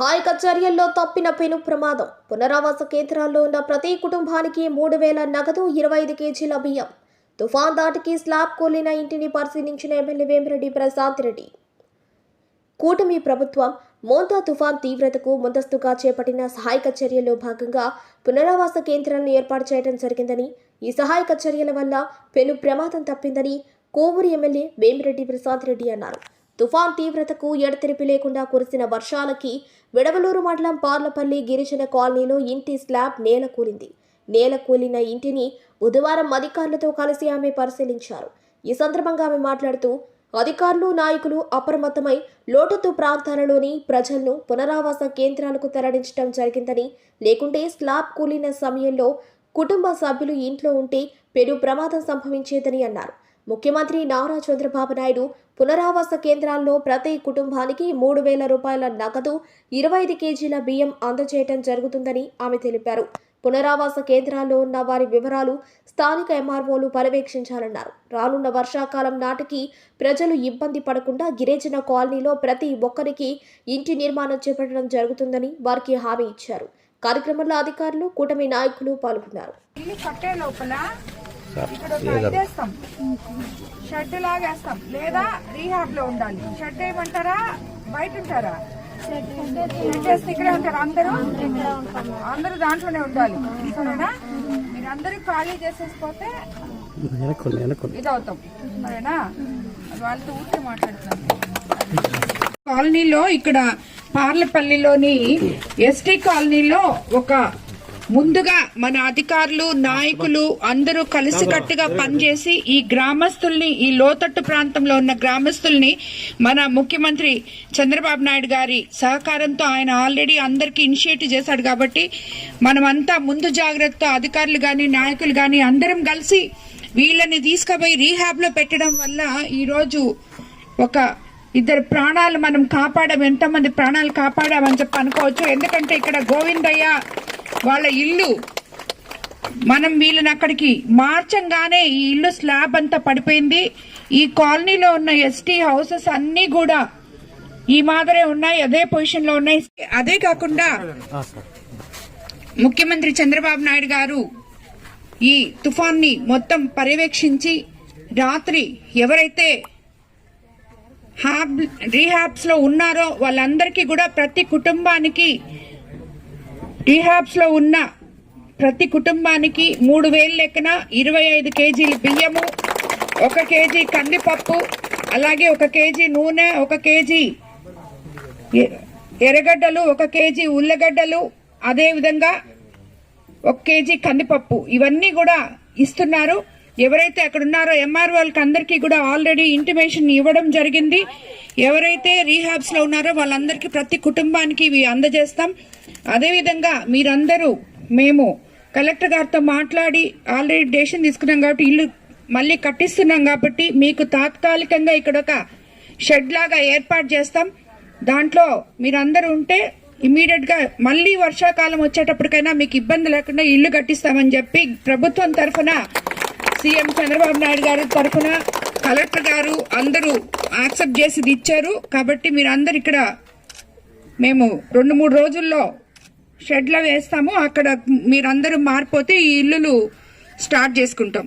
సహాయక చర్యల్లో తప్పిన పెను ప్రమాదం. పునరావాస కేంద్రాల్లో ఉన్న ప్రతి కుటుంబానికి మూడు వేల నగదు ఇరవై ఐదు కేజీల బియ్యం. తుఫాన్ దాటికి స్లాబ్ కూలిన ఇంటిని పరిశీలించిన ఎమ్మెల్యే వేమిరెడ్డి ప్రశాంత్ రెడ్డి. కూటమి ప్రభుత్వం మోంతా తుఫాన్ తీవ్రతకు ముందస్తుగా చేపట్టిన సహాయక చర్యల్లో భాగంగా పునరావాస కేంద్రాలను ఏర్పాటు చేయడం జరిగిందని ఈ సహాయక చర్యల వల్ల పెను ప్రమాదం తప్పిందని కోవూరు ఎమ్మెల్యే వేమిరెడ్డి ప్రసాద్ రెడ్డి అన్నారు. తుఫాన్ తీవ్రతకు ఎడతెరిపి లేకుండా కురిసిన వర్షాలకి విడవలూరు మండలం పార్లపల్లి గిరిజన కాలనీలో ఇంటి స్లాబ్ నేల కూలింది. నేల కూలిన ఇంటిని బుధవారం అధికారులతో కలిసి ఆమె పరిశీలించారు. ఈ సందర్భంగా ఆమె మాట్లాడుతూ అధికారులు నాయకులు అప్రమత్తమై లోటుతు ప్రాంతాలలోని ప్రజలను పునరావాస కేంద్రాలకు తరలించడం జరిగిందని లేకుంటే స్లాబ్ కూలిన సమయంలో కుటుంబ సభ్యులు ఇంట్లో ఉంటే పెను ప్రమాదం సంభవించేదని అన్నారు. ముఖ్యమంత్రి నారా చంద్రబాబు నాయుడు పునరావాస కేంద్రాల్లో ప్రతి కుటుంబానికి మూడు వేల రూపాయల నగదు ఇరవై ఐదు కేజీల బియ్యం అందజేయటం జరుగుతుందని ఆమె తెలిపారు. పునరావాస కేంద్రాల్లో ఉన్న వారి వివరాలు స్థానిక ఎంఆర్ఓలు పర్యవేక్షించాలన్నారు. రానున్న వర్షాకాలం నాటికి ప్రజలు ఇబ్బంది పడకుండా గిరిజన కాలనీలో ప్రతి ఒక్కరికి ఇంటి నిర్మాణం చేపట్టడం జరుగుతుందని వారికి హామీ ఇచ్చారు. కార్యక్రమంలో అధికారులు కూటమి నాయకులు పాల్గొన్నారు. ఇదేస్తాం షెడ్ లాగేస్తాం. లేదా రీహాబ్లో ఉండాలి. షెడ్ ఏమంటారా? బయట ఉంటారా? షెడ్ వేస్తే ఇక్కడే ఉంటారు అందరూ? అందరూ దాంట్లోనే ఉండాలి. సరేనా? మీరు అందరూ ఖాళీ చేసేసిపోతే వెనక్కోండి వెనక్కోండి ఇది అవుతాం సరేనా? అది వాళ్ళతో ఊరికే మాట్లాడుతున్నాం కాలనీలో ఇక్కడ పార్లపల్లిలోని ఎస్టీ కాలనీలో ఒక ముందుగా మన అధికారులు నాయకులు అందరూ కలిసికట్టుగా పనిచేసి ఈ గ్రామస్తుల్ని ఈ లోతట్టు ప్రాంతంలో ఉన్న గ్రామస్తుల్ని మన ముఖ్యమంత్రి చంద్రబాబు నాయుడు గారి సహకారంతో ఆయన ఆల్రెడీ అందరికీ ఇనిషియేటివ్ చేశాడు కాబట్టి మనమంతా ముందు జాగ్రత్త అధికారులు గాని నాయకులు గాని అందరం కలిసి వీళ్ళని తీసుకుపోయి రీహాబ్లో పెట్టడం వల్ల ఈ రోజు ఒక ఇద్దరు ప్రాణాలు మనం కాపాడాం ఎంతమంది ప్రాణాలు కాపాడామని చెప్పి అనుకోవచ్చు. ఎందుకంటే ఇక్కడ గోవిందయ్య వాళ్ళ ఇల్లు. మనం వీళ్ళని అక్కడికి మార్చంగానే ఈ ఇల్లు స్లాబ్ అంతా పడిపోయింది. ఈ కాలనీలో ఉన్న ఎస్టీ హౌసెస్ అన్ని కూడా ఈ మాదిరే ఉన్నాయి అదే పొజిషన్లో ఉన్నాయి. అదే కాకుండా ముఖ్యమంత్రి చంద్రబాబు నాయుడు గారు ఈ తుఫాన్ని మొత్తం పర్యవేక్షించి రాత్రి ఎవరైతే హాబ్ రీహాబ్స్లో ఉన్నారో వాళ్ళందరికీ కూడా ప్రతి కుటుంబానికి రీహాబ్స్లో ఉన్న ప్రతి కుటుంబానికి మూడు వేలు లెక్కన ఇరవై ఐదు కేజీలు బియ్యము ఒక కేజీ కందిపప్పు అలాగే ఒక కేజీ నూనె ఒక కేజీ ఎ- ఎర్రగడ్డలు ఒక కేజీ ఉల్లగడ్డలు అదేవిధంగా ఒక కేజీ కందిపప్పు. ఇవన్నీ కూడా ఇస్తున్నారు. ఎవరైతే అక్కడ ఉన్నారో ఎంఆర్ వాళ్ళకి అందరికీ కూడా ఆల్రెడీ ఇంటిమేషన్ ఇవ్వడం జరిగింది. ఎవరైతే రీహాబ్స్లో ఉన్నారో వాళ్ళందరికీ ప్రతి కుటుంబానికి ఇవి అందజేస్తాం. అదేవిధంగా మీరందరూ మేము కలెక్టర్ గారితో మాట్లాడి ఆల్రెడీ డేషన్ తీసుకున్నాం కాబట్టి ఇల్లు మళ్ళీ కట్టిస్తున్నాం కాబట్టి మీకు తాత్కాలికంగా ఇక్కడ ఒక షెడ్ లాగా ఏర్పాటు చేస్తాం. దాంట్లో మీరందరూ ఉంటే ఇమీడియట్గా మళ్ళీ వర్షాకాలం వచ్చేటప్పటికైనా మీకు ఇబ్బంది లేకుండా ఇల్లు కట్టిస్తామని చెప్పి ప్రభుత్వం తరఫున సీఎం చంద్రబాబు నాయుడు గారి తరఫున కలెక్టర్ గారు అందరూ యాక్సెప్ట్ చేసి ఇచ్చారు. కాబట్టి మీరందరు ఇక్కడ మేము రెండు మూడు రోజుల్లో షెడ్లో వేస్తాము. అక్కడ మీరందరూ మారిపోతే ఈ ఇల్లులు స్టార్ట్ చేసుకుంటాం.